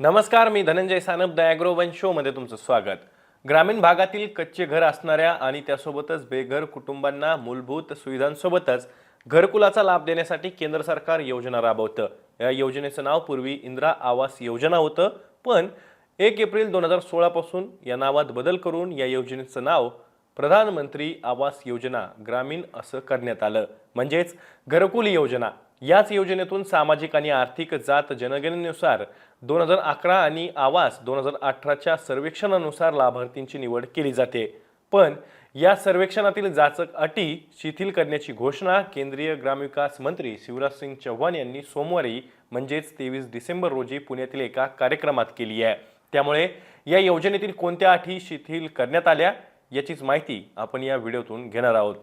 नमस्कार मी Dhananjay Sanap the agro one शोमध्ये तुमचं स्वागत. ग्रामीण भागातील कच्चे घर असणाऱ्या आणि त्यासोबतच बेघर कुटुंबांना मूलभूत सुविधांसोबतच घरकुलाचा लाभ देण्यासाठी केंद्र सरकार योजना राबवतं. या योजनेचं नाव पूर्वी इंदिरा आवास योजना होतं पण एक एप्रिल दोन हजार सोळापासून या नावात बदल करून या योजनेचं नाव प्रधानमंत्री आवास योजना ग्रामीण असं करण्यात आलं. म्हणजेच घरकुल योजना. याच योजनेतून सामाजिक आणि आर्थिक जात जनगणनेनुसार दोन हजार अकरा आणि आवास दोन हजार अठराच्या सर्वेक्षणानुसार लाभार्थींची निवड केली जाते. पण या सर्वेक्षणातील जाचक अटी शिथिल करण्याची घोषणा केंद्रीय ग्रामविकास मंत्री शिवराज सिंग चौहान यांनी सोमवारी म्हणजेच तेवीस डिसेंबर रोजी पुण्यातील एका कार्यक्रमात केली आहे. त्यामुळे या योजनेतील कोणत्या अटी शिथिल करण्यात आल्या याचीच माहिती आपण या व्हिडिओतून घेणार आहोत.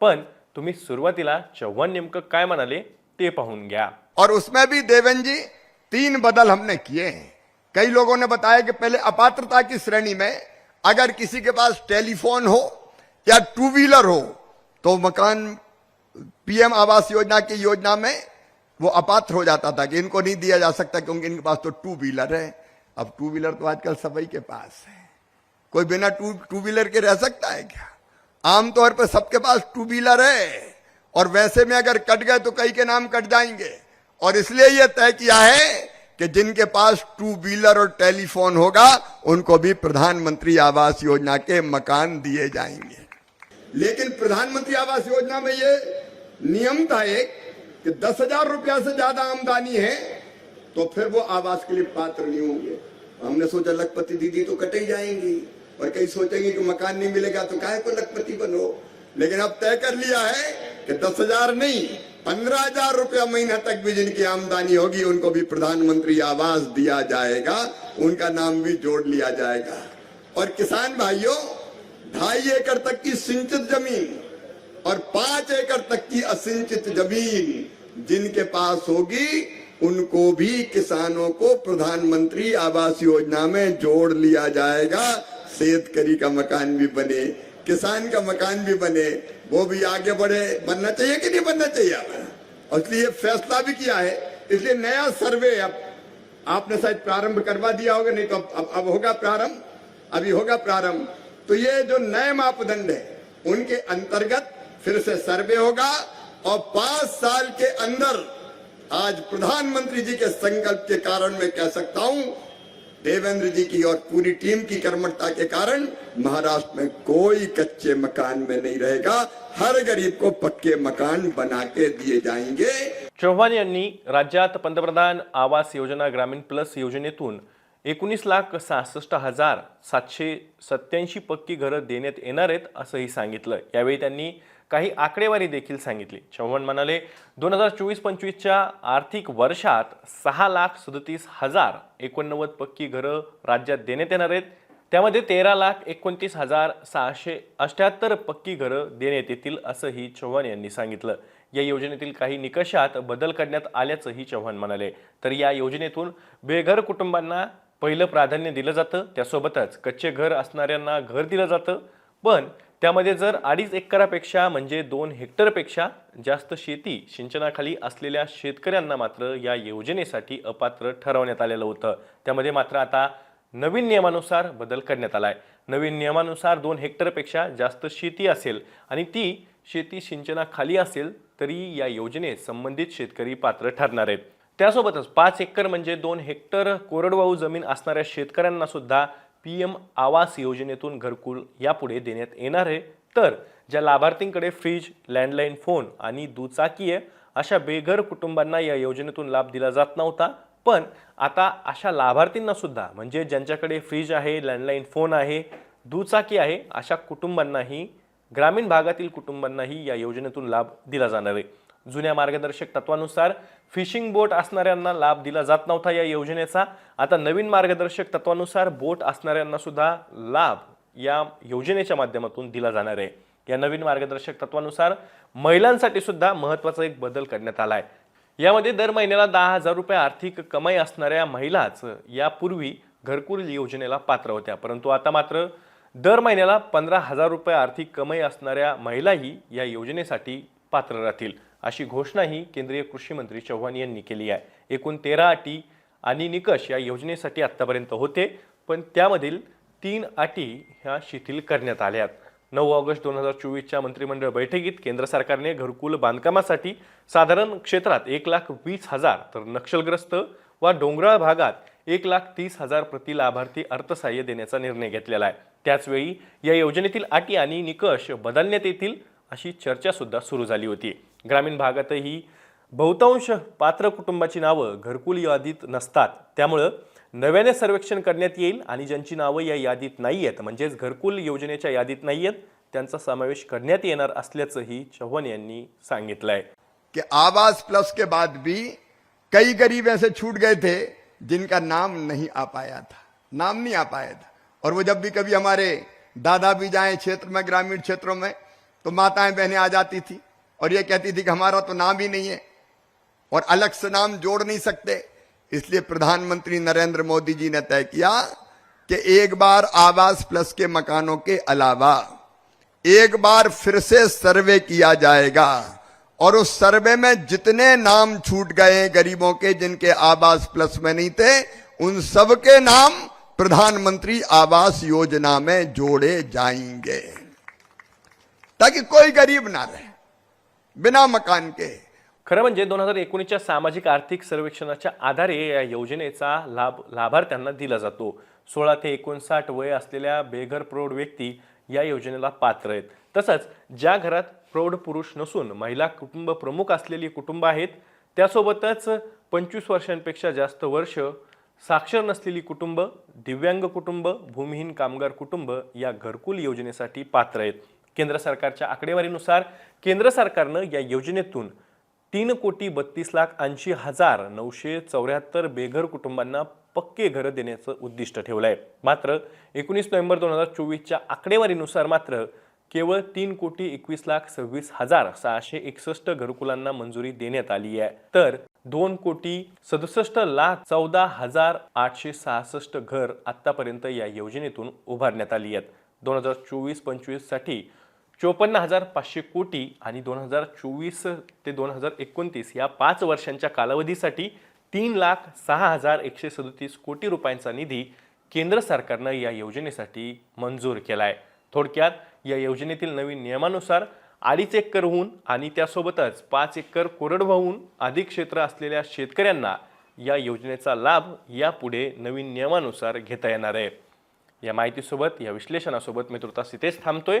पण तुम्ही सुरुवातीला चव्हाण नेमकं काय म्हणाले ते पाहून घ्या. और उसमें भी देवेन जी तीन बदल हमने किए हैं। कई लोगों ने बताया कि पहले अपात्रता की श्रेणी में अगर किसी के पास टेलीफोन हो या टू व्हीलर हो तो मकान पीएम आवास योजना की योजना में वो अपात्र हो जाता था कि इनको नहीं दिया जा सकता क्योंकि इनके पास तो टू व्हीलर है। अब टू व्हीलर तो आजकल सभी के पास है। कोई बिना टू टू व्हीलर के रह सकता है क्या? आमतौर पर सबके पास टू व्हीलर है। और वैसे में अगर कट गए तो कई के नाम कट जाएँगे। और इसलिए यह तय किया है कि जिनके पास टू व्हीलर और टेलीफोन होगा, उनको भी प्रधानमंत्री आवास योजना के मकान दिए जाएँगे। लेकिन प्रधानमंत्री आवास योजना में ये नियम था एक कि दस हज़ार रुपया से ज़्यादा आमदनी है तो फिर वो आवास के लिए पात्र नहीं होंगे। हमने सोचा लखपति दीदी तो कटे ही जाएँगी, और कई सोचेंगे कि मकान नहीं मिलेगा तो काहे को लखपति बनो? लेकिन अब तय कर लिया है कि दस हज़ार नहीं पंद्रह हज़ार रुपया महीना तक भी जिनकी आमदनी होगी, उनको भी प्रधानमंत्री आवास दिया जाएगा, उनका नाम भी जोड़ लिया जाएगा। और किसान भाइयों, ढाई एकड़ तक की सिंचित ज़मीन और पाँच एकड़ तक की असिंचित ज़मीन जिनके पास होगी, उनको भी किसानों को प्रधानमंत्री आवास योजना में जोड़ लिया जाएगा। शेतकरी का मकान भी बने, किसान का मकान भी बने वो भी आगे बढ़े बनना चाहिए कि नहीं बनना चाहिए और इसलिए फैसला भी किया है। इसलिए नया सर्वे अब आपने शायद प्रारंभ करवा दिया होगा नहीं तो अब, अब, अब होगा प्रारंभ अभी होगा प्रारंभ। तो ये जो नए मापदंड है उनके अंतर्गत फिर से सर्वे होगा और पाँच साल के अंदर आज प्रधानमंत्री जी के संकल्प के कारण मैं कह सकता हूँ देवेंद्र जी की और पूरी टीम की कर्मठता के कारण महाराष्ट्र में कोई कच्चे मकान में नहीं रहेगा। हर गरीब को पक्के मकान बना के दिए जाएंगे। चव्हाण यांनी राज्यात पंतप्रधान आवास योजना ग्रामीण प्लस योजनेतून एकोणीस लाख सहासष्ट हजार सातशे सत्याऐंशी पक्की घरं देण्यात येणार आहेत असंही सांगितलं. यावेळी त्यांनी काही आकडेवारी देखील सांगितली. चव्हाण म्हणाले दोन हजार चोवीस पंचवीसच्या आर्थिक वर्षात सहा लाख सदतीस हजार एकोणनव्वद पक्की घरं राज्यात देण्यात येणार आहेत. त्यामध्ये तेरा लाख एकोणतीस हजार सहाशे अठ्याहत्तर पक्की घरं देण्यात येतील असंही चव्हाण यांनी सांगितलं. या योजनेतील काही निकषात बदल करण्यात आल्याचंही चव्हाण म्हणाले. तर या योजनेतून बेघर कुटुंबांना पहिलं प्राधान्य दिलं जातं. त्यासोबतच कच्चे घर असणाऱ्यांना घर दिलं जातं. पण त्यामध्ये जर अडीच एकरापेक्षा म्हणजे दोन हेक्टरपेक्षा जास्त शेती सिंचनाखाली असलेल्या शेतकऱ्यांना मात्र या योजनेसाठी अपात्र ठरवण्यात आलेलं होतं. त्यामध्ये मात्र आता नवीन नियमानुसार बदल करण्यात आला आहे नवीन नियमानुसार दोन हेक्टरपेक्षा जास्त शेती असेल आणि ती शेती सिंचनाखाली असेल तरी या योजनेत संबंधित शेतकरी पात्र ठरणार आहेत. त्यासोबतच पाच एकर म्हणजे दोन हेक्टर कोरडवाहू जमीन असणाऱ्या शेतकऱ्यांना सुद्धा पी एम आवास योजनेतून घरकुल यापुढे देण्यात येणार आहे. तर ज्या लाभार्थींकडे फ्रीज लँडलाईन फोन आणि दुचाकी आहे अशा बेघर कुटुंबांना या योजनेतून लाभ दिला जात नव्हता. पण आता अशा लाभार्थींना सुद्धा म्हणजे ज्यांच्याकडे फ्रीज आहे लँडलाईन फोन आहे दुचाकी आहे अशा कुटुंबांनाही ग्रामीण भागातील कुटुंबांनाही या योजनेतून लाभ दिला जाणार आहे. जुन्या मार्गदर्शक तत्वानुसार फिशिंग बोट असणाऱ्यांना लाभ दिला जात नव्हता या योजनेचा. आता नवीन मार्गदर्शक तत्वानुसार बोट असणाऱ्यांना सुद्धा लाभ या योजनेच्या माध्यमातून दिला जाणार आहे. या नवीन मार्गदर्शक तत्वानुसार महिलांसाठी सुद्धा महत्त्वाचा एक बदल करण्यात आला आहे. यामध्ये दर महिन्याला दहा हजार रुपये आर्थिक कमाई असणाऱ्या महिलाच यापूर्वी घरकुल योजनेला पात्र होत्या. परंतु आता मात्र दर महिन्याला पंधरा हजार रुपये आर्थिक कमाई असणाऱ्या महिलाही या योजनेसाठी पात्र राहतील. अशी घोषणाही केंद्रीय कृषी मंत्री चव्हाण यांनी केली आहे. एकूण तेरा अटी आणि निकष या योजनेसाठी आत्तापर्यंत होते पण त्यामधील तीन अटी ह्या शिथिल करण्यात आल्या नऊ ऑगस्ट दोन हजार चोवीसच्या मंत्रिमंडळ बैठकीत केंद्र सरकारने घरकुल बांधकामासाठी साधारण क्षेत्रात एक लाख वीस हजार तर नक्षलग्रस्त वा डोंगराळ भागात एक लाख तीस हजार प्रति लाभार्थी अर्थसहाय्य देण्याचा निर्णय घेतलेला आहे. त्याचवेळी या योजनेतील अटी आणि निकष बदलण्यात येतील अशी चर्चासुद्धा सुरू झाली होती. ग्रामीण भागातही बहुतांश पात्र कुटुंबाची नावं घरकुल यादीत नसतात. त्यामुळं नव्याने सर्वेक्षण करण्यात येईल आणि ज्यांची नावं या यादीत नाही आहेत म्हणजेच घरकुल योजनेच्या यादीत नाही आहेत त्यांचा समावेश करण्यात येणार असल्याचंही चव्हाण यांनी सांगितलं आहे कि आवास प्लस के बाद भी कई गरीब ऐसे छूट गए थे जिनका नाम नहीं आ पाया था। नाम नहीं आ पाया था। और वो जब भी कभी हमारे दादा भी जाए क्षेत्र में ग्रामीण क्षेत्रों में तो माताएं बहनें आ जाती थी। और ये कहती थी कि हमारा तो नाम ही नहीं है और अलग से नाम जोड़ नहीं सकते। इसलिए प्रधानमंत्री नरेंद्र मोदी जी ने तय किया कि एक बार आवास प्लस के मकानों के अलावा एक बार फिर से सर्वे किया जाएगा और उस सर्वे में जितने नाम छूट गए गरीबों के जिनके आवास प्लस में नहीं थे, उन सबके नाम प्रधानमंत्री आवास योजना में जोड़े जाएँगे। ताकि कोई गरीब ना रहे। बिना मकान के। खरं म्हणजे दोन हजार एकोणीसच्या सामाजिक आर्थिक सर्वेक्षणाच्या आधारे या योजनेचा लाभ लाभार्थ्यांना दिला जातो. सोळा ते एकोणसाठ वय असलेल्या बेघर प्रौढ व्यक्ती या योजनेला पात्र आहेत. तसंच ज्या घरात प्रौढ पुरुष नसून महिला कुटुंब प्रमुख असलेली कुटुंब आहेत त्यासोबतच पंचवीस वर्षांपेक्षा जास्त वर्ष साक्षर नसलेली कुटुंब दिव्यांग कुटुंब भूमिहीन कामगार कुटुंब या घरकुल योजनेसाठी पात्र आहेत. केंद्र सरकारच्या आकडेवारीनुसार केंद्र सरकारनं या योजनेतून तीन कोटी बत्तीस लाख ऐंशी हजार नऊशे चौऱ्याहत्तर बेघर कुटुंबांना पक्के घरं देण्याचं उद्दिष्ट ठेवलं आहे मात्र एकोणीस नोव्हेंबर दोन हजार चोवीसच्या आकडेवारीनुसार मात्र केवळ तीन कोटी एकवीस लाख सव्वीस हजार सहाशे एकसष्ट घरकुलांना मंजुरी देण्यात आली आहे. तर दोन कोटी सदुसष्ट लाख चौदा हजार आठशे सहासष्ट घर आतापर्यंत या योजनेतून उभारण्यात आली आहेत. दोन हजार चोवीस पंचवीससाठी साठी चोपन्न हजार पाचशे कोटी आणि दोन हजार चोवीस ते दोन हजार एकोणतीस या पाच वर्षांच्या कालावधीसाठी तीन लाख सहा हजार एकशे सदोतीस कोटी रुपयांचा निधी केंद्र सरकारनं या योजनेसाठी मंजूर केला आहे थोडक्यात या योजनेतील नवीन नियमानुसार अडीच एकर होऊन आणि त्यासोबतच पाच एकर कोरडवाहून अधिक क्षेत्र असलेल्या शेतकऱ्यांना या योजनेचा लाभ यापुढे नवीन नियमानुसार घेता येणार आहे. या माहितीसोबत या विश्लेषणासोबत मी तुर्तास इथेच थांबतोय.